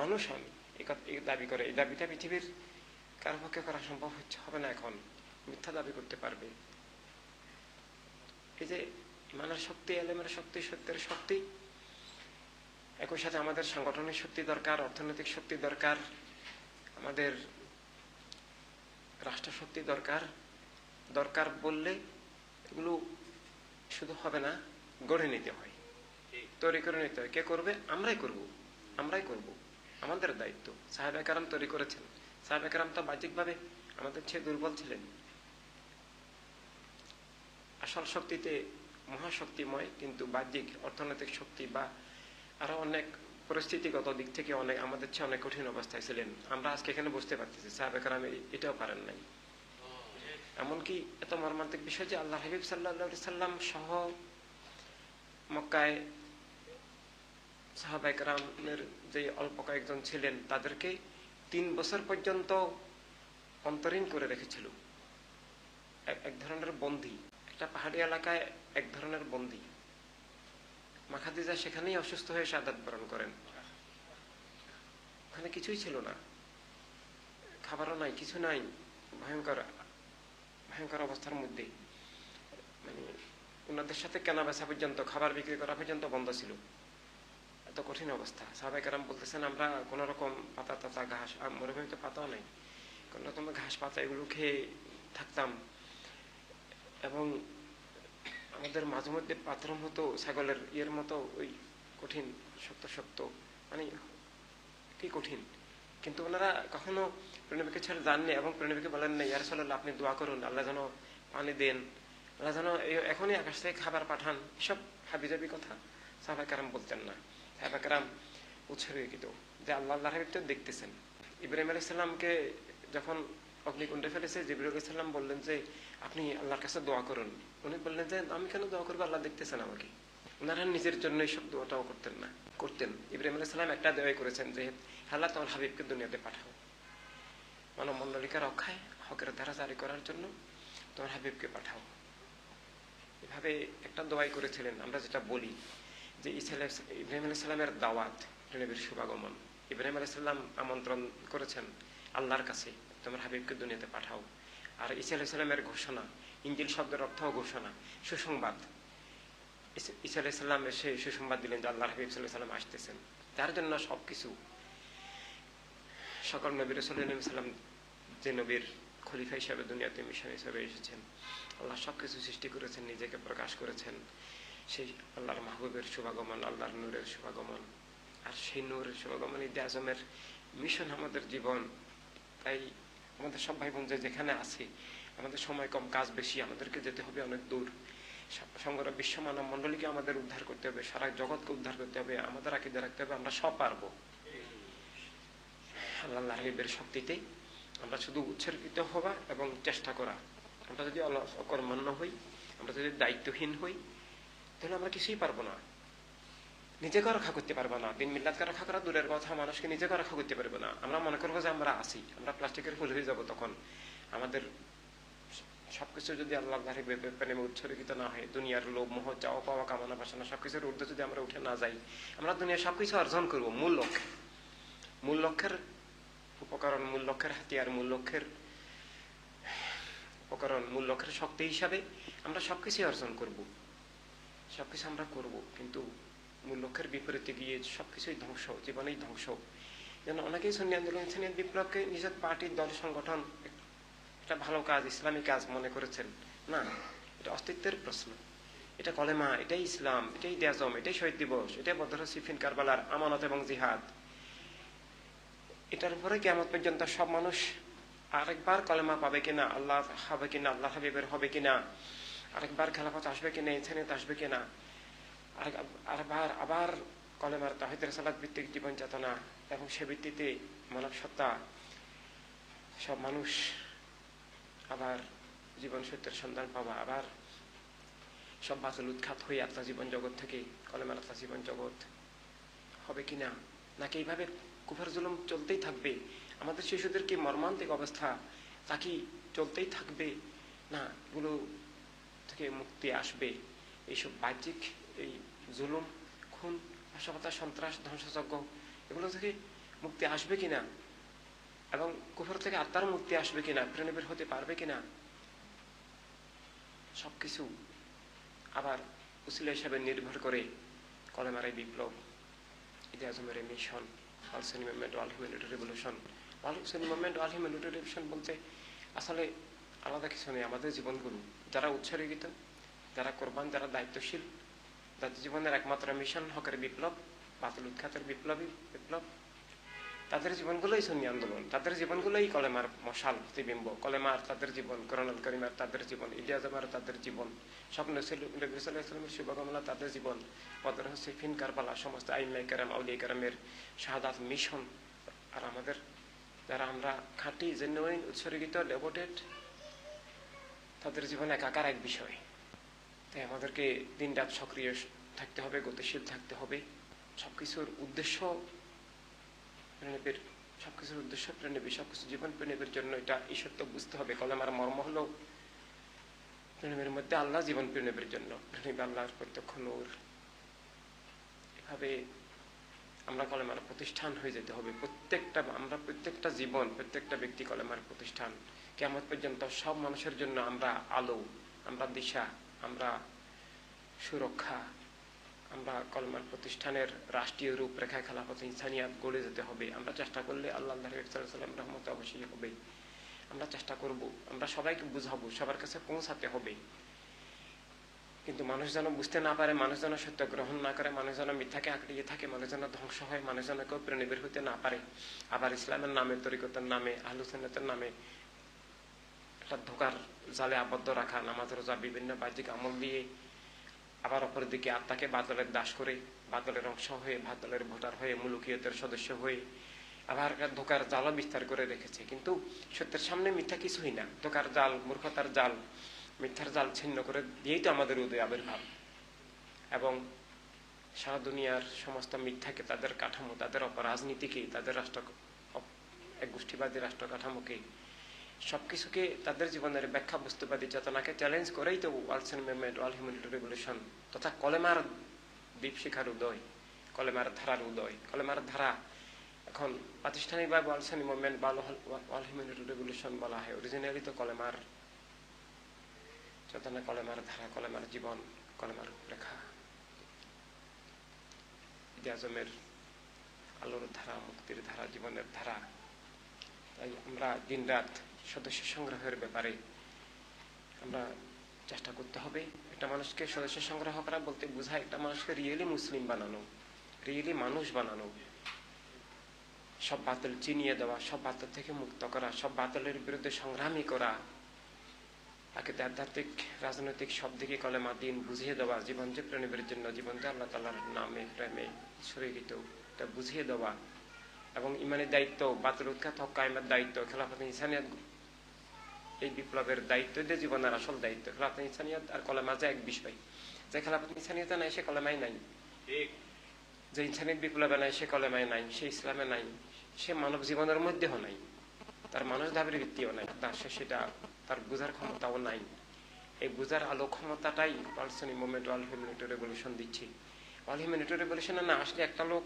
মানুষ আমি। এই দাবি করে। এই দাবিটা পৃথিবীর কারও পক্ষে করা সম্ভব হচ্ছে হবে না এখন। মিথ্যা দাবি করতে পারবে। এই যে ইমানের শক্তি এলেমের শক্তি সত্যের শক্তি একই সাথে আমাদের সাংগঠনিক শক্তি দরকার অর্থনৈতিক শক্তি দরকার আমাদের রাষ্ট্র শক্তি দরকার দরকার বললে এগুলো শুধু হবে না গড়ে নিতে হয়। তৈরি করে নিতে হয়। কে করবে? আমরাই করব। আমরাই করব। আমাদের দায়িত্ব। সাহেব একরাম তৈরি করেছেন। সাহেব একরাম তো বাহ্যিকভাবে আমাদের চেয়ে দুর্বল ছিলেন। আসল শক্তিতে মহাশক্তিময়, কিন্তু বাহ্যিক অর্থনৈতিক শক্তি বা আরও অনেক পরিস্থিতিগত দিক থেকে অনেক আমাদের চেয়ে অনেক কঠিন অবস্থায় ছিলেন। আমরা আজকে এখানে বুঝতে পারতেছি, সাহেব একরাম এটাও পারেন নাই। এমনকি এত মর্মান্তিক বিষয় যে আল্লাহ হাবিব সাল্লাহ সাল্লাম সহ মক্কায় সাহাবাইকরামের যে অল্প কয়েকজন ছিলেন, তাদেরকে তিন বছর পর্যন্ত অন্তরীণ করে রেখেছিল। এক- এক ধরনের বন্দি। একটা পাহাড়ি এলাকায় এক ধরনের বন্দি। মাখাদিজা সেখানেই অসুস্থ হয়ে সাদাত বরণ করেন। ওখানে কিছুই ছিল না। খাবারও নাই, কিছু নাই। ভয়ঙ্কর ভয়ঙ্কর অবস্থার মধ্যে। মানে ওনাদের সাথে কেনা বেচা পর্যন্ত, খাবার বিক্রি করা পর্যন্ত বন্ধ ছিল। এত কঠিন অবস্থা। সাহাবাই কারাম বলতেছেন, আমরা কোন রকম পাতা তাতা ঘাস মরুভূমিতে পাতাও নেই। কোন রকম ঘাস, পাতা এগুলো খেয়ে থাকতাম। এবং আমাদের মাঝে মধ্যে পাথর মতো, ছাগলের ইয়ের মতো ওই কঠিন, শক্ত শক্ত মানে কি কঠিন? কিন্তু ওনারা কখনো প্রণবীকে ছেড়ে যাননি এবং প্রণবীকে বলেন না ইয়ার সাল্লাহ আপনি দোয়া করুন, আল্লাহ যেন পানি দেন, আল্লাহ যেন এখনই আকাশ থেকে খাবার পাঠান। এসব হাবিজাবি কথা সাহাবা কারাম বলতেন না। সাহাবা কারাম উৎসর্গিত যে আল্লাহ আল্লাহ হাবিব তো দেখতেছেন। ইব্রাহিম আলী সাল্লামকে যখন অগ্নিকুণ্ডে ফেলেছে, জিবরুল সাল্লাম বললেন যে, আপনি আল্লাহর কাছে দোয়া করুন। উনি বললেন যে, আমি কেন দোয়া করব? আল্লাহ দেখতেছেন আমাকে। ওনারা নিজের জন্য এইসব দোয়াটাও করতেন না, করতেন। ইব্রাহিম আলাইহিস সালাম একটা দোয়াই করেছেন যে, আল্লাহ তোমার হাবিবকে দুনিয়াতে পাঠাও। মানব মন্ডলিকা রক্ষায়, হকের ধারা জারি করার জন্য তোমার হাবিবকে পাঠাও। এভাবে একটা দোয়াই করেছিলেন, আমরা যেটা বলি। যে ইব্রাহিম আলাইহিস সালামের দাওয়াত, নবীর শুভাগমন। ইব্রাহিম আলাইহিস সালাম আমন্ত্রণ করেছেন আল্লাহর কাছে, তোমার হাবিবকে দুনিয়াতে পাঠাও। আর ইসা আলাইহিস সালামের ঘোষণা, ইঞ্জিল শব্দের অর্থ ঘোষণা, সুসংবাদ। ইসা- আলাইহিস এসে সুসংবাদ দিলেন যে আল্লাহ হাবিব সাল্লাহ সাল্লাম আসতেছেন। তার জন্য সবকিছু, সকল নবী রসুল্লাহ সাল্লাম যে নবীর খলিফা হিসাবে দুনিয়াতে মিশন হিসাবে এসেছেন, আল্লাহ সবকিছু সৃষ্টি করেছেন, নিজেকে প্রকাশ করেছেন। সেই আল্লাহর মাহবুবের শুভাগমন, আল্লাহর নূরের শুভাগমন। আর সেই নূরের শুভাগমন ঈদ আজমের মিশন আমাদের জীবন। তাই আমাদের সব ভাই বোন যে যেখানে আছে, আমাদের সময় কম, কাজ বেশি, আমাদেরকে যেতে হবে অনেক দূর। সংগ্রহ বিশ্ব মানব মন্ডলীকে আমাদের উদ্ধার করতে হবে, সারা জগৎকে উদ্ধার করতে হবে, আমাদের আকিদে রাখতে হবে, আমরা সব পারব। আল্লাহ হাবিবের শক্তিতে আমরা শুধু উৎসর্গিত হওয়া এবং চেষ্টা করা। আমরা যদি অলস অকর্মণ্য হই, আমরা যদি দায়িত্বহীন হই তাহলে আমরা কিছুই পারব না। নিজেকে রক্ষা করতে পারব না। দিন মিল্লাতকে রক্ষা করা দূরের কথা, মানুষকে নিজেকে রক্ষা করতে পারব না। আমরা মনে করব যে আমরা আছি, আমরা প্লাস্টিকের ফুল হয়ে যাব তখন। আমাদের সবকিছু যদি আল্লাহ প্রেমে উৎসর্গিত না হয়, দুনিয়ার লোভ, মোহ, চাওয়া, পাওয়া, কামনা, বাসনা, সবকিছুর ঊর্ধ্বে যদি আমরা উঠে না যাই, আমরা দুনিয়ার সবকিছু অর্জন করব। মূল লক্ষ্যে। মূল লক্ষ্যের উপকরণ, মূল লক্ষ্যের হাতিয়ার, মূল লক্ষ্যের উপকরণ, মূল লক্ষ্যের শক্তি হিসাবে আমরা সবকিছুই অর্জন করব। সবকিছু আমরা করব, কিন্তু মূল লক্ষ্যের বিপরীতে গিয়ে সবকিছুই ধ্বংস, জীবনেই ধ্বংস। যেন অনেকেই সন্নি আন্দোলন সন্নি বিপ্লবকে নিজের পার্টির দল সংগঠন একটা ভালো কাজ, ইসলামী কাজ মনে করেছেন। না, এটা অস্তিত্বের প্রশ্ন। এটা কলেমা, এটাই ইসলাম, এটাই দেয়াজম, এটাই শহীদ দিবস, এটাই বদর সিফিন, কারবালার আমানত এবং জিহাদ। এটার উপরে কেমন পর্যন্ত সব মানুষ আরেকবার কলেমা পাবে কিনা, আল্লাহ হবে কিনা, আল্লাহ হাবিবের হবে কিনা আরেকবার খেলাফত আসবে কিনা ইনসানিয়ত আসবে কিনা আরেক আরেকবার আবার কলেমার তাহিদের সালাদ ভিত্তিক জীবন চেতনা এবং সে ভিত্তিতে মানব সত্তা, সব মানুষ আবার জীবন সত্যের সন্ধান পাওয়া, আবার সব বাতিল উৎখাত হয়ে আত্মা জীবন জগৎ থেকে কলেমার আত্মা জীবন জগৎ হবে কিনা নাকি এইভাবে কুফার জুলুম চলতেই থাকবে? আমাদের শিশুদের কি মর্মান্তিক অবস্থা? তা কি চলতেই থাকবে? না, এগুলো থেকে মুক্তি আসবে। এইসব বাহ্যিক এই জুলুম, খুন নাশকতা সন্ত্রাস, ধ্বংসযজ্ঞ, এগুলো থেকে মুক্তি আসবে কিনা? এবং কুফর থেকে আত্মার মুক্তি আসবে কিনা? প্রেরণের হতে পারবে কিনা? সবকিছু আবার উসিলা হিসাবে নির্ভর করে কলেমার এই বিপ্লব। ঈদ আজমের এই mission all Sunni movement all humanity revolution. All Sunni movement all humanity revolution বলতে আসলে আলাদা কিছু নেই, আমাদের জীবনগুলো। যারা উৎসর্গিত যারা কোরবান, যারা দায়িত্বশীল, যাদের জীবনের একমাত্র মিশন হকের বিপ্লব, বাতিল উৎখাতের বিপ্লবী বিপ্লব, তাদের জীবনগুলোই সন্নি আন্দোলন, তাদের জীবনগুলোই কলেমার মশাল প্রতিবিম্ব কলেমার তাদের জীবন করোনাল করিমার তাদের জীবন ইলিয়াজমার তাদের জীবন, স্বপ্ন শুভকামলা তাদের জীবন, বদর সিফিন কারবালা, সমস্ত আইমাই কারাম, আউলিয়া কারামের শাহাদাত মিশন, আর আমাদের, যারা আমরা খাঁটি জেনুইন উৎসর্গিত ডেভোটেড তাদের জীবন একাকার এক বিষয়। তাই আমাদেরকে দিন রাত সক্রিয় থাকতে হবে, গতিশীল থাকতে হবে। সবকিছুর উদ্দেশ্য প্রেরণের সবকিছুর উদ্দেশ্য প্রেরণের সবকিছু জীবন প্রেরণের জন্য এটা ঈশ্বর বুঝতে হবে। কলমার মর্ম হলো প্রেরণের মধ্যে আল্লাহ জীবন প্রেরণের জন্য। প্রেরণের আল্লাহর প্রত্যক্ষ নূর। এভাবে আমরা কলেমার প্রতিষ্ঠান হয়ে যেতে হবে। প্রত্যেকটা, আমরা প্রত্যেকটা জীবন, প্রত্যেকটা ব্যক্তি কলেমার প্রতিষ্ঠান কেমন পর্যন্ত সব মানুষের জন্য আমরা আলো, আমরা দিশা, আমরা সুরক্ষা, আমরা কলমার প্রতিষ্ঠানের রাষ্ট্রীয় রূপরেখায় খেলাফত ইনসানিয়াত গড়ে যেতে হবে। আমরা চেষ্টা করলে আল্লাহ সাল্লাম রহমত অবশ্যই হবে। আমরা চেষ্টা করব, আমরা সবাইকে বুঝাবো, সবার কাছে পৌঁছাতে হবে। কিন্তু মানুষ যেন বুঝতে না পারে, মানুষ যেন সত্য গ্রহণ না করে, মানুষ যেন মিথ্যাকে আঁকড়িয়ে থাকে, মানুষ যেন ধ্বংস হয়, মানুষ যেন কেউ প্রেরণীবের হতে না পারে। আবার ইসলামের নামে, তরিকতের নামে আহলুসেনতের নামে একটা ধোকার জালে আবদ্ধ রাখা, নামাজ, রোজা, বিভিন্ন বাহ্যিক আমল দিয়ে আবার অপরদিকে আত্মাকে বাদলের দাস করে, বাদলের অংশ হয়ে, বাদলের ভোটার হয়ে, মুলুকিয়তের সদস্য হয়ে আবার ধোকার জালও বিস্তার করে রেখেছে। কিন্তু সত্যের সামনে মিথ্যা কিছুই না। ধোকার জাল, মূর্খতার জাল, মিথ্যার জাল ছিন্ন করে দিয়েই তো আমাদের উদয় আবির্ভাব। এবং সারা দুনিয়ার সমস্ত মিথ্যাকে, তাদের কাঠামো, তাদের অপরাজনীতিকে, তাদের রাষ্ট্র, এক গোষ্ঠীবাদী রাষ্ট্র কাঠামোকে সবকিছুকে তাদের জীবনের ব্যাখ্যা বস্তুবাদী চেতনাকে চ্যালেঞ্জ করেই তো ওয়ালসেন মুভমেন্ট ওয়াল হিউম্যানিটি রেভলিউশন তথা কলেমার দ্বীপ শিখার উদয়, কলেমার ধারার উদয়, কলেমার ধারা। এখন প্রাতিষ্ঠানিকভাবে ওয়ালসেন মুভমেন্ট বা ওয়াল হিউম্যানিটি রেভলিউশন বলা হয়। অরিজিনালি তো কলেমার চেতনা কলেমার ধারা, কলেমার জীবন, কলেমার রেখা। আজমের আলোর ধারা, মুক্তির ধারা, জীবনের ধারা। তাই আমরা দিন রাত সদস্য সংগ্রহের ব্যাপারে আমরা চেষ্টা করতে হবে। একটা মানুষকে সদস্য সংগ্রহ করা বলতে বোঝায় একটা মানুষকে রিয়েলি মুসলিম বানানো রিয়েলি মানুষ বানানো। সব বাতিল চিনিয়ে দেওয়া, সব বাতিল থেকে মুক্ত করা, সব বাতিলের বিরুদ্ধে সংগ্রামী করা, তাকে আধ্যাত্মিক রাজনৈতিক সব দিকে কলেমা, দিন বুঝিয়ে দেওয়া, জীবন যে প্রেমের জন্য জীবনকে আল্লাহ তালার নামে, প্রেমে সরিগিত এটা বুঝিয়ে দেওয়া এবং ইমানের দায়িত্ব, বাতিল উৎখাত হক কায়েমের দায়িত্ব, খেলাফত ইনসানিয়াত এই বিপ্লবের দায়িত্ব দিয়ে জীবনের আসল দায়িত্ব। খেলাফত ইনসানিয়াত আর কলেমা যে এক বিষয়। যে খেলাফত ইনসানিয়াতে নাই সে কলেমাই নাই। যে ইনসানিয়ত বিপ্লবে নাই সে কলেমায় নাই সে ইসলামে নাই সে মানব জীবনের মধ্যেও নাই তার মানুষ দাবির ভিত্তিও নাই তার সে সেটা তার বুঝার ক্ষমতাও নাই। এই বুঝার আলো ক্ষমতাটাই পার্সনি মুভমেন্ট অল হিউম্যানিটি রেভলিউশন দিচ্ছে। অল হিউম্যানিটি রেভলিউশনে না আসলে একটা লোক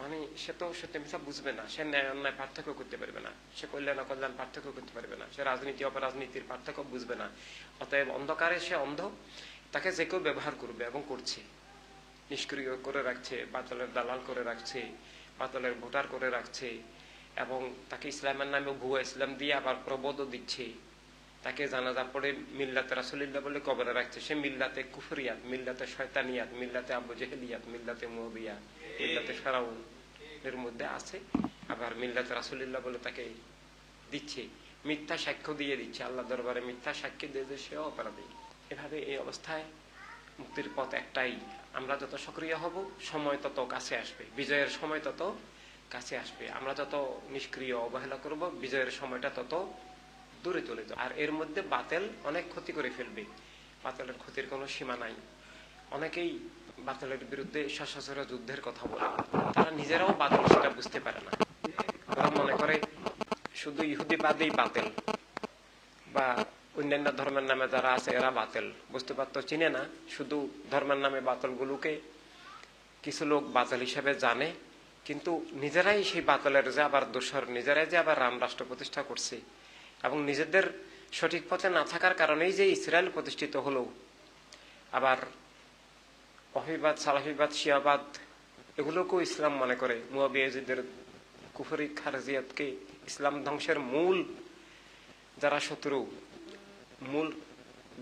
মানে সে তো সত্য মিথ্যা বুঝবে না। সে ন্যায় অন্যায় পার্থক্য করতে পারবে না। সে কল্যাণ অকল্যাণ পার্থক্য করতে পারবে না। সে রাজনীতি অপরাজনীতির পার্থক্য বুঝবে না। অতএব অন্ধকারে সে অন্ধ, তাকে যে কেউ ব্যবহার করবে এবং করছে। নিষ্ক্রিয় করে রাখছে বাতলের দালাল করে রাখছে বাতলের ভোটার করে রাখছে এবং তাকে ইসলামের নামে ভুয়া ইসলাম দিয়ে আবার প্রবোধও দিচ্ছে। তাকে জানাজা পড়ে মিল্লাতে রাসুলিল্লাহ বলে কবরে রাখছে। সে মিল্লাতে কুফরিয়াত, মিল্লাতে শয়তানিয়াত, মিল্লাতে আবু জেহেলিয়াত, মিল্লাতে মুহবিয়াত মিল্লাতে ফেরাউন এর মধ্যে আছে। আবার মিল্লাতে রাসুলিল্লাহ বলে তাকে দিচ্ছে, মিথ্যা সাক্ষ্য দিয়ে দিচ্ছে। আল্লাহ দরবারে মিথ্যা সাক্ষ্য দিয়ে সেও অপরাধী। এভাবে এই অবস্থায় মুক্তির পথ একটাই। আমরা যত সক্রিয় হব, সময় তত কাছে আসবে। বিজয়ের সময় তত কাছে আসবে। আমরা যত নিষ্ক্রিয়, অবহেলা করব, বিজয়ের সময়টা তত দূরে চলে যাবে আর এর মধ্যে বাতেল অনেক ক্ষতি করে ফেলবে। বাতেলের ক্ষতির কোনো সীমা নাই। অনেকেই বাতেলের বিরুদ্ধে সশস্ত্র যুদ্ধের কথা বলে। তারা নিজেরাও বাতিল সেটা বুঝতে পারে না। ওরা মনে করে শুধু ইহুদি বাদেই বাতেল বা অন্যান্য ধর্মের নামে যারা আছে এরা বাতেল। বুঝতে পারতো, চিনে না। শুধু ধর্মের নামে বাতলগুলোকে কিছু লোক বাতিল হিসেবে জানে। কিন্তু নিজেরাই সেই বাতলের যে আবার দোষর, নিজেরাই যে আবার রাম রাষ্ট্র প্রতিষ্ঠা করছে এবং নিজেদের সঠিক পথে না থাকার কারণেই যে ইসরায়েল প্রতিষ্ঠিত হলো। আবার অহিবাদ সালাহিবাদ শিয়াবাদ, এগুলোকেও ইসলাম মনে করে। মুয়াবিয়াজিদের কুফরি খারজিয়াতকে ইসলাম ধ্বংসের মূল যারা শত্রু, মূল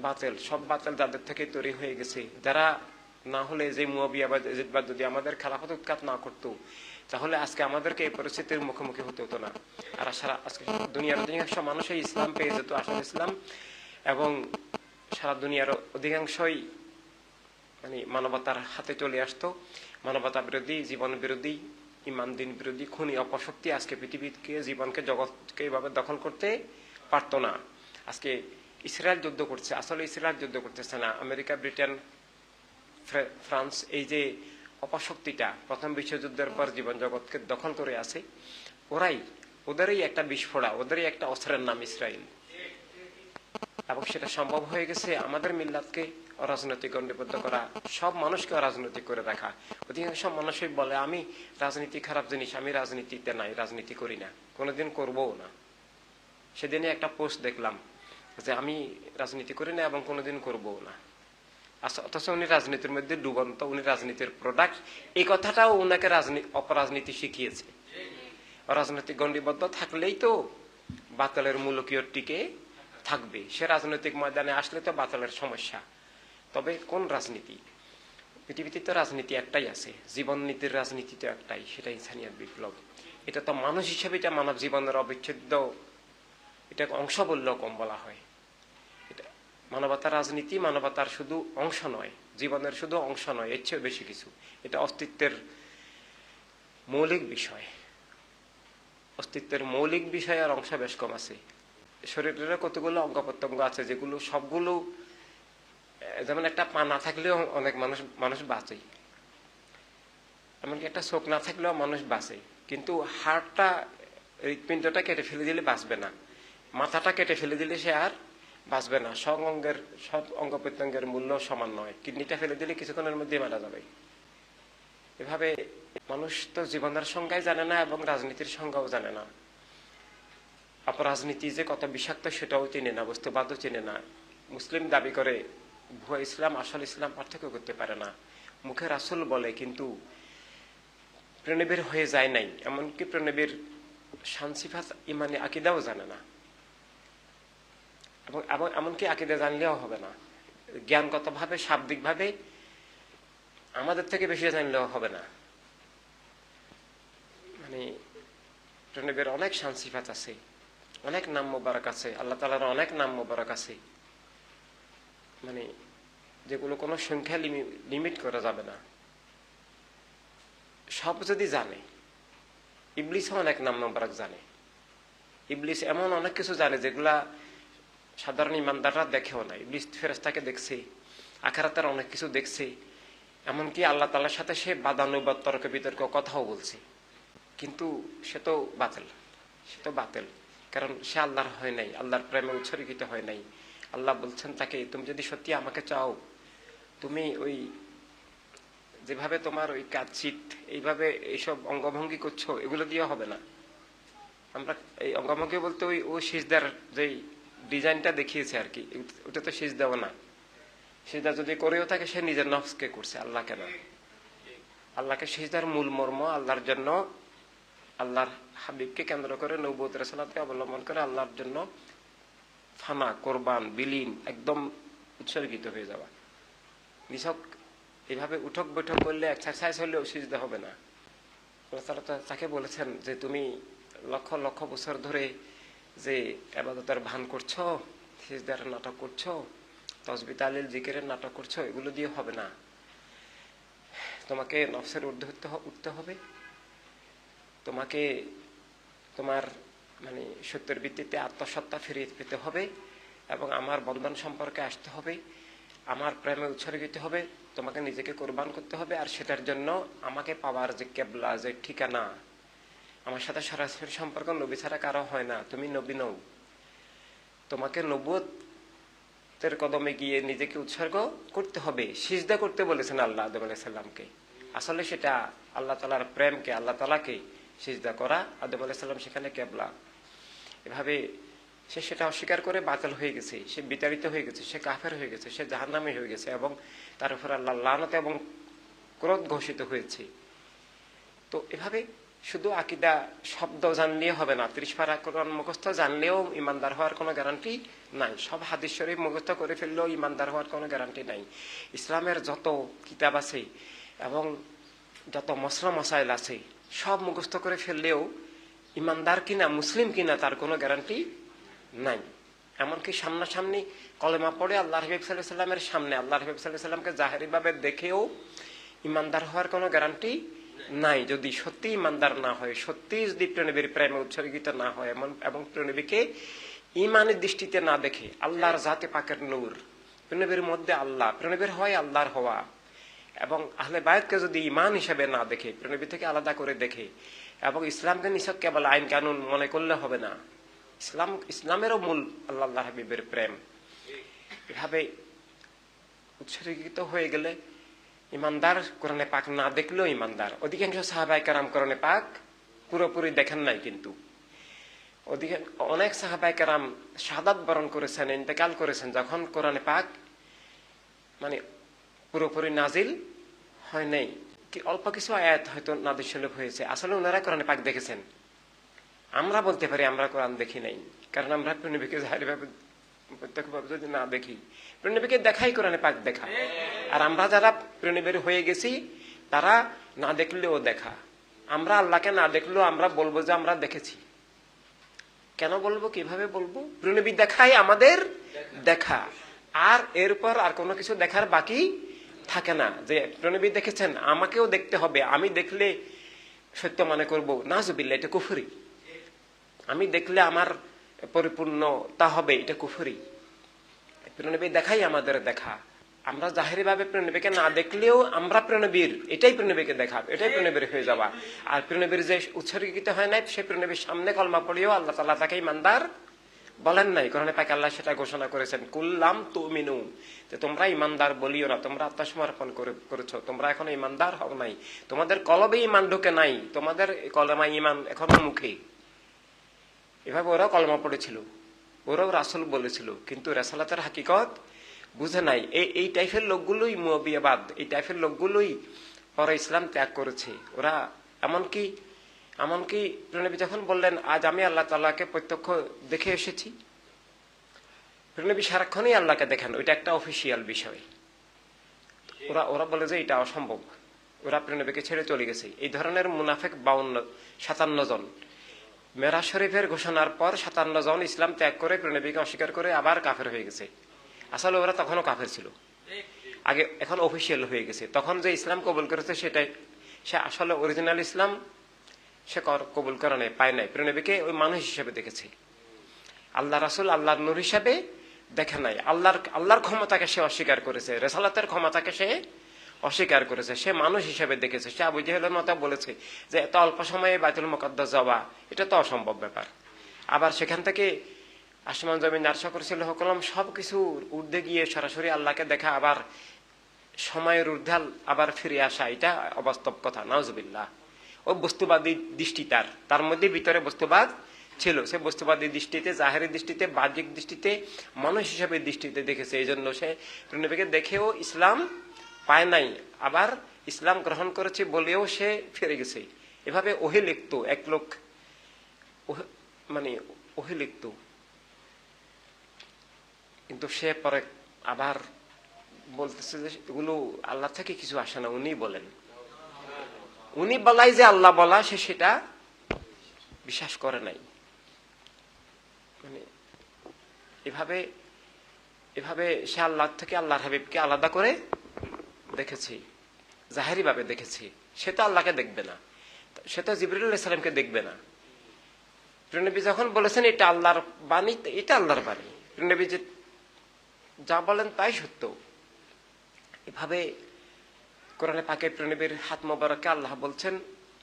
বাতেল, সব বাতেল যাদের থেকে তৈরি হয়ে গেছে। যারা না হলে যে মুয়াবিয়াবাদ যদি আমাদের খেলাফত উৎখাত না করতো তাহলে আজকে আমাদেরকে এই পরিস্থিতির মুখোমুখি হতে হতো না। আর সারা আজকে দুনিয়ার অধিকাংশ মানুষই ইসলাম পেয়ে যেত আসল ইসলাম এবং সারা দুনিয়ার অধিকাংশই মানে মানবতার হাতে চলে আসতো। মানবতা বিরোধী, জীবন বিরোধী, ইমান, দিন বিরোধী, খুনি, অপশক্তি আজকে পৃথিবীকে, জীবনকে, জগৎকে এভাবে দখল করতে পারতো না। আজকে ইসরায়েল যুদ্ধ করছে, আসলে ইসরায়েল যুদ্ধ করতেছে না। আমেরিকা, ব্রিটেন ফ্রান্স এই যে অপশক্তিটা, প্রথম বিশ্বযুদ্ধের পর জীবন জগৎকে দখল করে আছে, ওরাই, ওদেরই একটা বিস্ফোরা, ওদেরই একটা অস্ত্রের নাম ইসরায়েল। এবং সেটা সম্ভব হয়ে গেছে আমাদের মিল্লাতকে অরাজনৈতিক গণ্ডিবদ্ধ করা, সব মানুষকে অরাজনৈতিক করে রাখা। অধিকাংশ মানুষই বলে, আমি রাজনীতি খারাপ জিনিস, আমি রাজনীতিতে নাই, রাজনীতি করি না, কোনোদিন করবও না। সেদিনে একটা পোস্ট দেখলাম যে, আমি রাজনীতি করি না এবং কোনোদিন করবও না। আস- অথচ উনি রাজনীতির মধ্যে ডুবন্ত, উনি রাজনীতির প্রোডাক্ট এই কথাটাও উনাকে রাজনীতি অপরাজনীতি শিখিয়েছে। রাজনৈতিক গণ্ডিবদ্ধ থাকলেই তো বাতালের মূলকীয় টিকে থাকবে। সে রাজনৈতিক ময়দানে আসলে তো বাতালের সমস্যা। তবে কোন রাজনীতি? পৃথিবীতে তো রাজনীতি একটাই আছে। জীবন নীতির রাজনীতি তো একটাই সেটা ইনসানিয়াত বিপ্লব। এটা তো মানুষ হিসেবে এটা মানব জীবনের অবিচ্ছেদ্য এটা অংশ বললেও কম বলা হয়। মানবতার রাজনীতি, মানবতার শুধু অংশ নয়, জীবনের শুধু অংশ নয়, এর চেয়েও বেশি কিছু। এটা অস্তিত্বের মৌলিক বিষয়। অস্তিত্বের মৌলিক বিষয় আর অংশ বেশ কম আছে। শরীরের কতগুলো অঙ্গ প্রত্যঙ্গ আছে, যেগুলো সবগুলো যেমন একটা পা না থাকলেও অনেক মানুষ মানুষ বাঁচে। এমনকি একটা চোখ না থাকলেও মানুষ বাঁচে। কিন্তু হাড়টা, হৃৎপিণ্ডটা কেটে ফেলে দিলে বাঁচবে না। মাথাটা কেটে ফেলে দিলে সে আর বাঁচবে না। সব অঙ্গের সব অঙ্গ প্রত্যঙ্গের মূল্য সমান নয়। কিডনিটা ফেলে দিলে কিছুক্ষণের মধ্যে মারা যাবে। এভাবে মানুষ তো জীবনের সংজ্ঞাই জানে না এবং রাজনীতির সংজ্ঞাও জানে না। অপরাজনীতি যে কত বিষাক্ত সেটাও চেনে না, বস্তুবাদও চেনে না। মুসলিম দাবি করে, ভুয়া ইসলাম, আসল ইসলাম পার্থক্য করতে পারে না। মুখে রাসুল বলে, কিন্তু প্রণবীর হয়ে যায় নাই। এমনকি প্রণবীর শানসিফাত ইমানে আকিদাও জানে না। এবং এমনকি আকিদা জানলেও হবে না। জ্ঞানগত ভাবে জ্ঞানগতভাবে, শাব্দিকভাবে আমাদের থেকে বেশি জানলেও হবে না। মানে প্রণবের অনেক শান্সিফাত আছে, অনেক নাম মোবারক আছে, আল্লাহ তালার অনেক নাম মোবারক আছে। মানে যেগুলো কোনো সংখ্যা লিমিট করা যাবে না। সব যদি জানে, ইবলিসও অনেক নাম মোবারক জানে। ইবলিস এমন অনেক কিছু জানে যেগুলা সাধারণ ইমানদাররা দেখেও না ইবলিস ফেরেস্তাকে দেখছে, আখারাতের অনেক কিছু দেখছে। এমনকি আল্লাহ তালার সাথে সে বাদানুবাদ, তর্ক বিতর্ক কথাও বলছে। কিন্তু সে তো বাতিল, সে তো বাতিল। কারণ সে আল্লাহর হয় নাই, আল্লাহর প্রেমে উৎসর্গিত হয় নাই। আল্লাহ বলছেন তাকে, তুমি যদি সত্যি আমাকে চাও, তুমি ওই যেভাবে তোমার ওই কাজচিত এইভাবে এইসব অঙ্গভঙ্গি করছ, এগুলো দিয়ে হবে না। আমরা এই অঙ্গভঙ্গি বলতে ওই, ও সিজদার যে ডিজাইনটা দেখিয়েছে আর কি। ওটা তো সিজ দেওয়া না। সিজদা যদি করেও থাকে, সে নিজের নফসকে করছে আল্লাহ কেন আল্লাহকে সিজদার মূল মর্ম, আল্লাহর জন্য আল্লাহর হাবিবকে কেন্দ্র করে নৌবত রেসালাতে অবলম্বন করে, আল্লাহর জন্য ফানা, কোরবান, বিলীন একদম উৎসর্গিত হয়ে যাওয়া। নিছক এইভাবে উঠক বৈঠক করলে এক্সারসাইজ হলেও সিজদা হবে না। আল্লাহ তাকে বলেছেন যে, তুমি লক্ষ লক্ষ বছর ধরে যে আবাদতের ভান করছ? সিজদার নাটক করছ? তসবি তালিল, জিকেরের নাটক করছ? এগুলো দিয়ে হবে না। তোমাকে নফসের ঊর্ধ্বে উঠতে হবে। তোমাকে তোমার মানে সত্যের ভিত্তিতে আত্মসত্তা ফিরিয়ে পেতে হবে এবং আমার বন্ধন সম্পর্কে আসতে হবে। আমার প্রেমে উৎসর্গিত হবে। তোমাকে নিজেকে কোরবান করতে হবে। আর সেটার জন্য আমাকে পাওয়ার যে কেবলা, যে ঠিকানা আমার সাথে সরাসরি সম্পর্ক নবী ছাড়া কারও হয় না। তুমি নবী নও। তোমাকে নবুতের কদমে গিয়ে নিজেকে উৎসর্গ করতে হবে। সিজদা করতে বলেছেন আল্লাহ আদম আলাইসাল্লামকে আসলে সেটা আল্লাহ তালার প্রেমকে, আল্লাহ তালাকে সিজদা করা আদম আলাইসাল্লাম সেখানে কেবলা। এভাবে সে সেটা অস্বীকার করে বাতিল হয়ে গেছে। সে বিতাড়িত হয়ে গেছে, সে কাফের হয়ে গেছে, সে জাহান্নামে হয়ে গেছে এবং তার উপর আল্লাহ লানত এবং ক্রোধ ঘোষিত হয়েছে। তো এভাবে শুধু আকিদা শব্দ জানলে হবে না ত্রিশ পারা কোরআন মুখস্থ জানলেও ইমানদার হওয়ার কোনো গ্যারান্টি নাই। সব হাদিস শরীফ মুখস্থ করে ফেললেও ইমানদার হওয়ার কোনো গ্যারান্টি নাই। ইসলামের যত কিতাব আছে এবং যত মশলা মশাইল আছে, সব মুখস্থ করে ফেললেও ইমানদার কিনা, মুসলিম কিনা তার কোনো গ্যারান্টি নাই। এমনকি সামনাসামনি কলেমা পড়ে আল্লাহ হাবিব সাল্লাহ সাল্লামের সামনে আল্লাহ হাবিব সাল্লাহ সাল্লামকে জাহেরিভাবে দেখেও ইমানদার হওয়ার কোনো গ্যারান্টি নাই, যদি সত্যি ইমানদার না হয় সত্যি যদি প্রণবীর প্রেমে উৎসর্গিত না হয়, এমন, এবং প্রণবীকে ইমানের দৃষ্টিতে না দেখে আল্লাহর জাতে পাকের নূর, প্রণবীর মধ্যে আল্লাহ, প্রণবীর হয় আল্লাহর হওয়া, এবং আহলে বায়তকে যদি ইমান হিসেবে না দেখে, প্রণবী থেকে আলাদা করে দেখে, এবং ইসলামকে নিছক কেবল আইন কানুন মনে করলে হবে না, ইসলাম, ইসলামেরও মূল আল্লাহ হাবিবের প্রেম। এভাবে উৎসর্গিত হয়ে গেলে ইমানদার কোরআনে পাক না দেখলেও ইমানদার অধিকাংশ সাহাবাই কারাম কোরআনে পাক পুরোপুরি দেখেন নাই কিন্তু। অধিকাংশ অনেক সাহাবাই কারাম সাদাত বরণ করেছেন, ইন্তেকাল করেছেন, যখন কোরআনে পাক মানে পুরোপুরি নাজিল হয় নাই। অল্প কিছু আয়াত হয়তো নাদিল সুলভ হয়েছে। আসলে ওনারা কোরআনে পাক দেখেছেন। আমরা বলতে পারি আমরা কোরআন দেখি নাই। কারণ আমরা প্রত্যক্ষভাবে যদি না দেখি প্রণবীকে দেখাই কোরআনে পাক দেখা। আর আমরা যারা প্রণবীর হয়ে গেছি, তারা না দেখলেও দেখা। আমরা আল্লাহকে না দেখলেও আমরা বলব যে আমরা দেখেছি। কেন বলব? কীভাবে বলব? প্রণবী দেখাই আমাদের দেখা। আর এরপর আর কোনো কিছু দেখার বাকি থাকে না। যে প্রণবী দেখেছেন, আমাকেও দেখতে হবে। আমি দেখলে সত্য মনে করব নাজবিল্লা এটা কুফুরি। আমি দেখলে আমার পরিপূর্ণতা হবে, এটা কুফুরি। প্রণবী দেখাই আমাদের দেখা। আমরা জাহেরি ভাবে প্রণবীকে না দেখলেও আমরা প্রণবীর, এটাই প্রণবীকে দেখা, এটাই প্রণবীর হয়ে যাওয়া। আর প্রণবীর যে উৎসর্গিত হয় নাই, সে প্রণবীর সামনে কলমা পড়িও আল্লাহ তালা তাকে ইমানদার বলেন নাই। কোরআনে পাক আল্লাহ সেটা ঘোষণা করেছেন, কুল্লাম তু মিনু তোমরা ইমানদার বলিও না, তোমরা আত্মসমর্পণ করে, করেছ, তোমরা এখন ইমানদার হও নাই। তোমাদের কলবে ইমান ঢুকে নাই, তোমাদের কলমা ইমান এখনও মুখে। এভাবে ওরা কলমা পড়েছিল। ওরাও রাসুল বলেছিল, কিন্তু রেসালাতের হাকিকত বুঝে নাই। এই টাইপের লোকগুলোই মুয়াবিয়াবাদ, এই টাইপের লোকগুলোই ওরা ইসলাম ত্যাগ করেছে। ওরা এমনকি এমনকি প্রণবী যখন বললেন, আজ আমি আল্লাহ তাল্লাহকে প্রত্যক্ষ দেখে এসেছি প্রণবী সারাক্ষণই আল্লাহকে দেখেন। ওইটা একটা অফিসিয়াল বিষয়। ওরা ওরা বলে যে এটা অসম্ভব। ওরা প্রণবীকে ছেড়ে চলে গেছে। এই ধরনের মুনাফেক বাউন্ন, সাতান্ন জন। মেরা শরীফের ঘোষণার পর সাতান্ন জন ইসলাম ত্যাগ করে প্রণবীকে অস্বীকার করে আবার কাফের হয়ে গেছে। আসলে ওরা তখনও কাফের ছিল। আগে এখন অফিসিয়াল হয়ে গেছে। তখন যে ইসলাম কবুল করেছে সেটাই। সে আসলে অরিজিনাল ইসলাম সে কবুল করে নাই, পায় নাই। প্রণবীকে ওই মানুষ হিসেবে দেখেছে। আল্লাহ রাসুল আল্লাহর নূর হিসাবে দেখে নাই। আল্লাহর আল্লাহর ক্ষমতাকে সে অস্বীকার করেছে। রেসালাতের ক্ষমতাকে সে অস্বীকার করেছে। সে মানুষ হিসেবে দেখেছে। সে আবু জাহেলের মতো বলেছে যে এত অল্প সময়ে বাইতুল মোকাদ্দাস যাওয়া। এটা তো অসম্ভব ব্যাপার। আবার সেখান থেকে আসমান জমি নারসা করেছিল হকলম সবকিছু ঊর্ধ্বে গিয়ে সরাসরি আল্লাহকে দেখা, আবার সময়ের ঊর্ধ্বে আবার ফিরে আসা। এটা অবাস্তব কথা। নাউজবিল্লাহ। ও বস্তুবাদী দৃষ্টি তার। তার মধ্যে ভিতরে বস্তুবাদ ছিল। সে বস্তুবাদী দৃষ্টিতে, জাহেরি দৃষ্টিতে, বাহ্যিক দৃষ্টিতে, মানুষ হিসাবে দৃষ্টিতে দেখেছে। এই জন্য সে দেখেও ইসলাম পায় নাই। আবার ইসলাম গ্রহণ করেছে বলেও সে ফিরে গেছে। এভাবে ওহে লিখত এক লোক। মানে ওহে লিখত কিন্তু সে পরে আবার বলতেছে যে এগুলো আল্লাহ থেকে কিছু আসে না, উনি বলেন। উনি বলাই যে আল্লাহ বলা, সে সেটা বিশ্বাস করে নাই। মানে এভাবে এভাবে সে আল্লাহ থেকে আল্লাহর হাবিবকে আলাদা করে দেখেছি, জাহেরি ভাবে দেখেছি। সে তো আল্লাহকে দেখবে না। সে তো জিবরুল সালামকে দেখবে না। প্রণবী যখন বলেছেন, এটা আল্লাহর বাণী এটা আল্লাহর বাণী। প্রণবী যে যা বলেন তাই সত্য। এভাবে কোরআনে পাকে প্রণবীর হাত মোবারকে আল্লাহ বলছেন,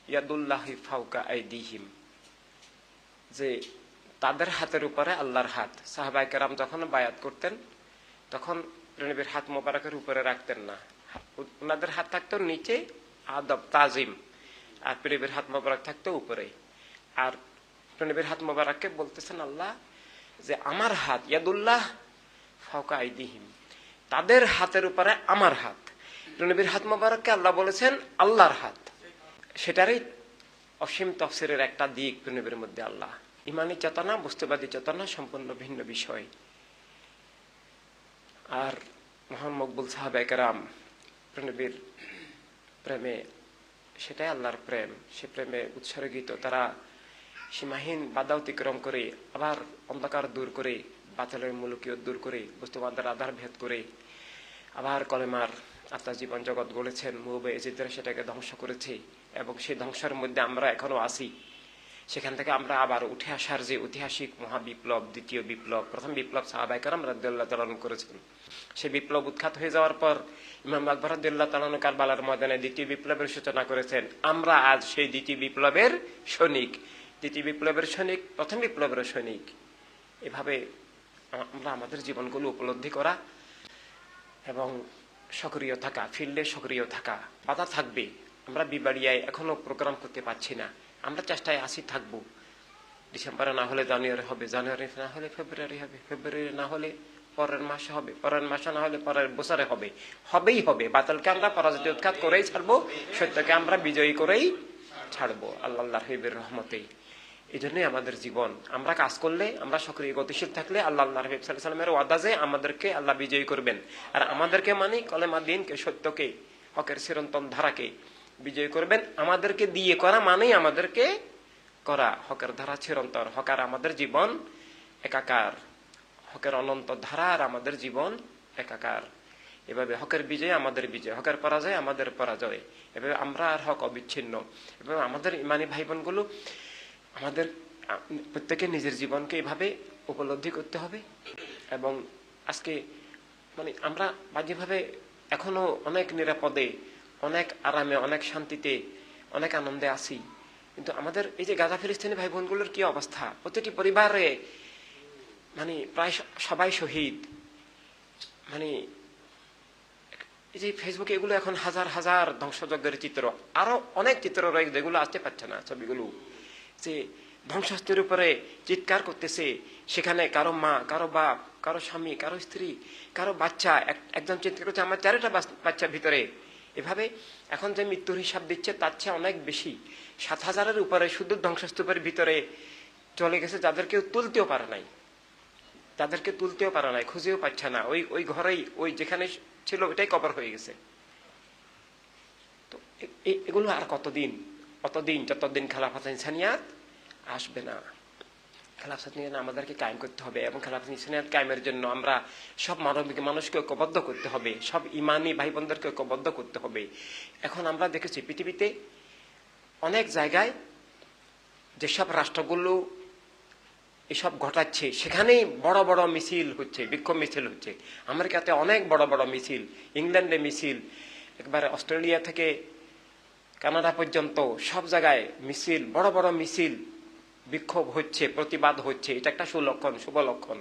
ইয়াদুল্লাহ ফাউকা আইদিহিম যে তাদের হাতের উপরে আল্লাহর হাত। সাহাবাই কেরাম যখন বায়াত করতেন, তখন প্রণবীর হাত মোবারকের উপরে রাখতেন না। ওনাদের হাত থাকতো নিচে আদব তাজিম। আর প্রণবীর হাত মোবারক থাকতো উপরে। আর প্রণবীর হাত মোবারককে বলতেছেন আল্লাহ যে, আমার হাত, ইয়াদুল্লাহ ফাউকা তাদের হাতের উপরে আমার হাত। প্রণবীর হাত মোবারককে আল্লাহ বলেছেন, আল্লাহর হাত। সেটারই অসীম তফসিরের একটা দিক প্রণবীর মধ্যে আল্লাহ। ইমানি চেতনা, বস্তুবাদী চেতনা সম্পূর্ণ ভিন্ন বিষয়। আর মহান মকবুল প্রণবীর প্রেমে, সেটাই আল্লাহর প্রেম। সে প্রেমে উৎসর্গিত। তারা সীমাহীন বাধা অতিক্রম করে আবার অন্ধকার দূর করে বাতিলের মুলুকীয় দূর করে বস্তুবাদের আধার ভেদ করে আবার কলেমার আত্মা জীবন জগৎ গড়েছেন। মুবে এজিদরা সেটাকে ধ্বংস করেছে এবং সেই ধ্বংসের মধ্যে আমরা এখনও আছি। সেখান থেকে আমরা আবার উঠে আসার যে ঐতিহাসিক মহাবিপ্লব, দ্বিতীয় বিপ্লব, প্রথম বিপ্লব সাহাবাইকার রাদ্দুল্লাহ তালন করেছেন সেই বিপ্লব উৎখাত হয়ে যাওয়ার পর ইমাম আকবর রাদ্দুল্লাহ তালন কারবালার ময়দানে দ্বিতীয় বিপ্লবের সূচনা করেছেন। আমরা আজ সেই দ্বিতীয় বিপ্লবের সৈনিক। দ্বিতীয় বিপ্লবের সৈনিক, প্রথম বিপ্লবের সৈনিক। এভাবে আমরা আমাদের জীবনগুলো উপলব্ধি করা এবং সক্রিয় থাকা, ফিল্ডে সক্রিয় থাকা, বাধা থাকবে। আমরা বিবাড়িয়ায় এখনও প্রোগ্রাম করতে পারছি না। আমরা চেষ্টায় আসি থাকব। ডিসেম্বরে না হলে জানুয়ারি হবে, জানুয়ারি না হলে ফেব্রুয়ারি হবে, ফেব্রুয়ারি না হলে পরের মাসে হবে, পরের মাসে না হলে পরের বছরে হবে। হবেই হবে, বাতিলকে আমরা পরাজিত উৎখাত করেই ছাড়বো, সত্যকে আমরা বিজয়ী করেই ছাড়বো আল্লাহ হেবের রহমতেই এই জন্যই আমাদের জীবন, আমরা কাজ করলে, আমরা সক্রিয়, গতিশীল থাকলে আল্লাহ আল্লাহ রহিব সাল্লামের ওয়াদা যে আমাদেরকে আল্লাহ বিজয়ী করবেন। আর আমাদেরকে মানে কলেমা দিনকে সত্যকে, হকের চিরন্তন ধারাকে বিজয় করবেন। আমাদেরকে দিয়ে করা মানেই আমাদেরকে করা। হকের ধারা চিরন্তর হকার আমাদের জীবন একাকার। হকের অনন্ত ধারা আর আমাদের জীবন একাকার। এভাবে হকের বিজয় আমাদের বিজয়। হকের পরাজয় আমাদের পরাজয়। এভাবে আমরা আর হক অবিচ্ছিন্ন। এভাবে আমাদের ইমানি ভাই বোনগুলো আমাদের প্রত্যেকে নিজের জীবনকে এভাবে উপলব্ধি করতে হবে। এবং আজকে মানে আমরা বাজেভাবে এখনও অনেক নিরাপদে অনেক আরামে, অনেক শান্তিতে, অনেক আনন্দে আছি। কিন্তু আমাদের এই যে গাজা ফিলিস্তিনি ভাই বোনগুলোর কি অবস্থা? প্রতিটি পরিবারে মানে প্রায় সবাই শহীদ। মানে এই যে ফেসবুকে এগুলো এখন হাজার হাজার ধ্বংসযজ্ঞের চিত্র। আরও অনেক চিত্র রয়েছে যেগুলো আসতে পারছে না ছবিগুলো। যে ধ্বংসস্থের উপরে চিৎকার করতেছে, সেখানে কারও মা, কারও বাপ, কারও স্বামী, কারও স্ত্রী, কারও বাচ্চা একজন চিৎকার করছে, আমার চারটা বাচ্চা ভিতরে। এভাবে এখন যে মৃত্যুর হিসাব দিচ্ছে, তার চেয়ে অনেক বেশি। সাত হাজারের উপরে শুধু ধ্বংসস্তূপের ভিতরে চলে গেছে যাদেরকে তুলতেও পারে নাই। তাদেরকে তুলতেও পারে নাই, খুঁজেও পাচ্ছে না। ওই ওই ঘরেই, ওই যেখানে ছিল, ওইটাই কভার হয়ে গেছে। তো এগুলো আর কতদিন? অতদিন, যতদিন খেলাফত ইনসানিয়াত আসবে না। খেলাফত নিয়ে আমাদেরকে কায়েম করতে হবে এবং খেলাফত ইনসানিয়াত কায়েমের জন্য আমরা সব মানবিক মানুষকে ঐক্যবদ্ধ করতে হবে, সব ইমানি ভাই বোনদেরকে ঐক্যবদ্ধ করতে হবে। এখন আমরা দেখেছি পৃথিবীতে অনেক জায়গায় যেসব রাষ্ট্রগুলো এসব ঘটাচ্ছে, সেখানেই বড় বড় মিছিল হচ্ছে বিক্ষোভ মিছিল হচ্ছে। আমেরিকাতে অনেক বড় বড় মিছিল, ইংল্যান্ডে মিছিল, একবারে অস্ট্রেলিয়া থেকে কানাডা পর্যন্ত সব জায়গায় মিছিল, বড় বড় মিছিল বিক্ষোভ হচ্ছে, প্রতিবাদ হচ্ছে, এটা একটা সুলক্ষণ, শুভ লক্ষণ।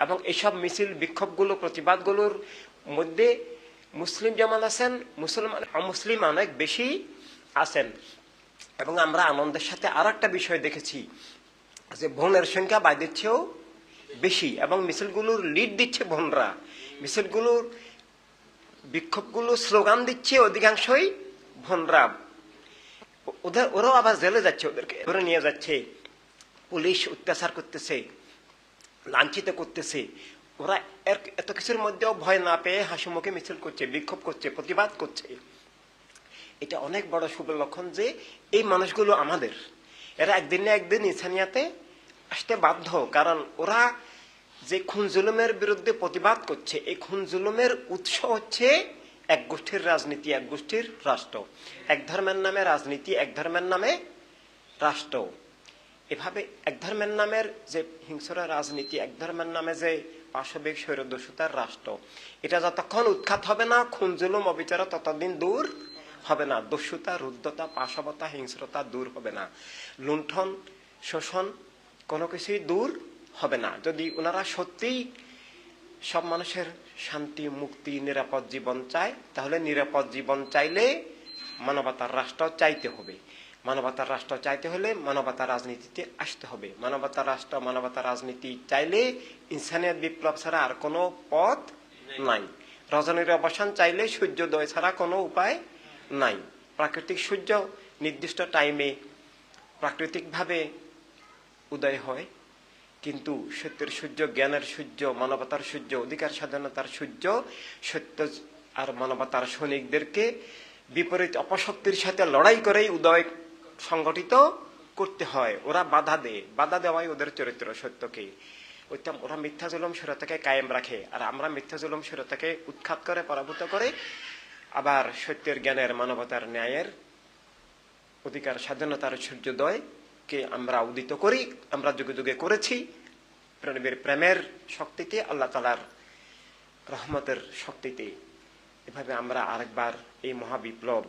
এবং এইসব মিছিল, বিক্ষোভগুলো, প্রতিবাদগুলোর মধ্যে মুসলিম যেমন আছেন, মুসলমান, অমুসলিম অনেক বেশি আছেন। এবং আমরা আনন্দের সাথে আর একটা বিষয় দেখেছি, যে বোনের সংখ্যা বাইদের চেয়েও বেশি, এবং মিছিলগুলোর লিড দিচ্ছে বোনরা। মিছিলগুলোর বিক্ষোভগুলো স্লোগান দিচ্ছে অধিকাংশই ভনরা ওদের, ওরাও আবার জেলে যাচ্ছে ওদেরকে, ধরে নিয়ে যাচ্ছে। পুলিশ অত্যাচার করতেছে, লাঞ্ছিত করতেছে, ওরা এত কিছুর মধ্যেও ভয় না পেয়ে হাসি মুখে মিছিল করছে, বিক্ষোভ করছে, প্রতিবাদ করছে। এটা অনেক বড় শুভ লক্ষণ যে এই মানুষগুলো আমাদের। এরা একদিন না একদিন ইসানিয়াতে আসতে বাধ্য, কারণ ওরা যে খুন জুলুমের বিরুদ্ধে প্রতিবাদ করছে, এই খুন জুলুমের উৎস হচ্ছে এক গোষ্ঠীর রাজনীতি, এক গোষ্ঠীর রাষ্ট্র। এক ধর্মের নামে রাজনীতি, এক ধর্মের নামে রাষ্ট্র। এভাবে এক ধর্মের নামের যে হিংসরা রাজনীতি, এক ধর্মের নামে যে পাশবিক স্বৈরদস্যুতার রাষ্ট্র, এটা যতক্ষণ উৎখাত হবে না, খুন, জুলুম, অবিচারা ততদিন দূর হবে না। দস্যুতা, রুদ্ধতা, পাশবতা, হিংস্রতা দূর হবে না। লুণ্ঠন, শোষণ কোনো কিছুই দূর হবে না। যদি ওনারা সত্যিই সব মানুষের শান্তি, মুক্তি, নিরাপদ জীবন চায়, তাহলে নিরাপদ জীবন চাইলে মানবতার রাষ্ট্র চাইতে হবে। মানবতার রাষ্ট্র চাইতে হলে মানবতার রাজনীতিতে আসতে হবে। মানবতার রাষ্ট্র মানবতার রাজনীতি চাইলে ইনসানিয়ত বিপ্লব ছাড়া আর কোনো পথ নাই। রজনীর অবসান চাইলে সূর্যোদয় ছাড়া কোনো উপায় নাই। প্রাকৃতিক সূর্য নির্দিষ্ট টাইমে প্রাকৃতিকভাবে উদয় হয়, কিন্তু সত্যের সূর্য, জ্ঞানের সূর্য, মানবতার সূর্য, অধিকার স্বাধীনতার সূর্য, সত্য আর মানবতার সৈনিকদেরকে বিপরীত অপশক্তির সাথে লড়াই করেই উদয় সংগঠিত করতে হয়। ওরা বাধা দেয়। বাধা দেওয়াই ওদের চরিত্র সত্যকে। ওরা মিথ্যা জুলম সুরতাকে কায়েম রাখে। আর আমরা মিথ্যা জুলম সুরতাকে উৎখাত করে, পরাভূত করে আবার সত্যের জ্ঞানের, মানবতার ন্যায়ের অধিকার, স্বাধীনতার সূর্যোদয় কে আমরা উদিত করি, আমরা যুগে যুগে করেছি। প্রেমের প্রেমের শক্তিতে, আল্লাহ তালার রহমতের শক্তিতে। এভাবে আমরা আরেকবার এই মহাবিপ্লব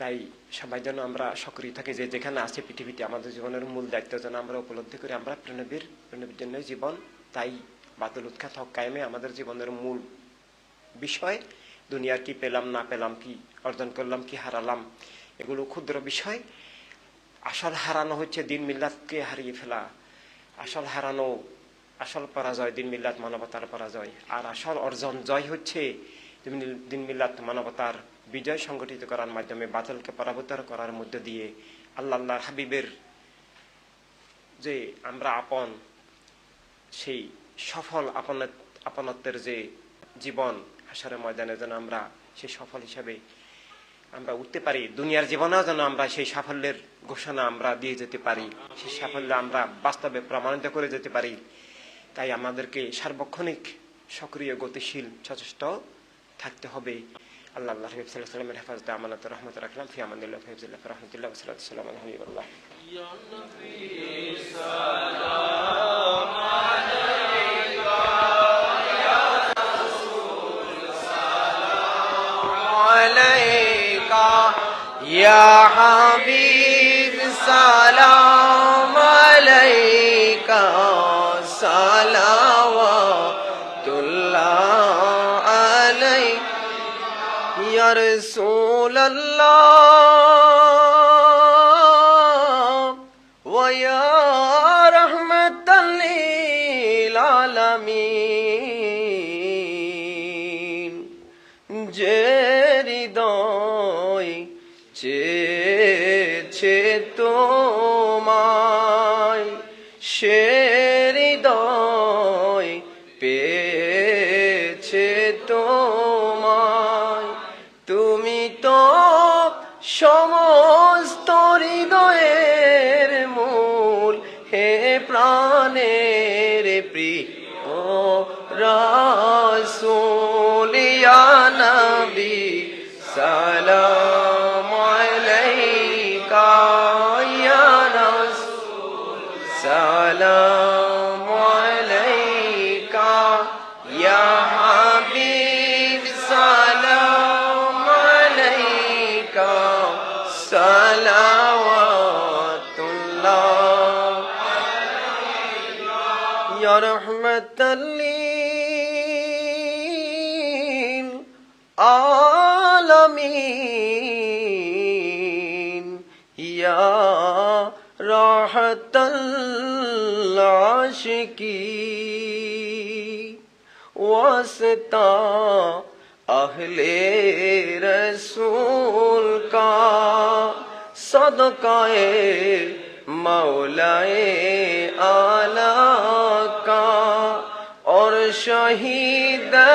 তাই সবাই যেন আমরা সক্রিয় থাকি যে যেখানে আছে পৃথিবীতে আমাদের জীবনের মূল দায়িত্ব যেন আমরা উপলব্ধি করি, আমরা প্রণবীর প্রণবীর জন্য জীবন। তাই বাতুল উৎখাত হক কায়েমে আমাদের জীবনের মূল বিষয়, দুনিয়ার কি পেলাম, না পেলাম, কি অর্জন করলাম, কি হারালাম, এগুলো ক্ষুদ্র বিষয়। আসল হারানো হচ্ছে দিন মিল্লাতকে হারিয়ে ফেলা। আসল হারানো, আসল পরাজয় দিন মিল্লাত মানবতার পরাজয়। আর আসল অর্জন জয় হচ্ছে দিন মিল্লাত মানবতার বিজয় সংগঠিত করার মাধ্যমে বাতিলকে পরাভূত করার মধ্য দিয়ে আল্লাহ হাবিবের যে আমরা আপন, সেই সফল আপন আপনত্বের যে জীবন হাসারের ময়দানে যেন আমরা সেই সফল হিসাবে আমরা উঠতে পারি, দুনিয়ার জীবনেও যেন আমরা সেই সাফল্যের ঘোষণা আমরা দিয়ে যেতে পারি, সেই সাফল্য আমরা বাস্তবে প্রমাণিত করে যেতে পারি। তাই আমাদেরকে সার্বক্ষণিক সক্রিয়, গতিশীল, সচেষ্ট থাকতে হবে। أن الله في بسم الله الحفاظ دعمنا برحمة الأكرم في عمان الله في بسم الله برحمة الله والصلاة والسلام على حبيب الله يا يا حبيب سلام عليك. يا প্রাণের প্রিয় রাসূলিয়া العالمین يا راحت العاشقی. واسطہ اہل رسول کا صدقہ مولا اعلیٰ کا. শহীদা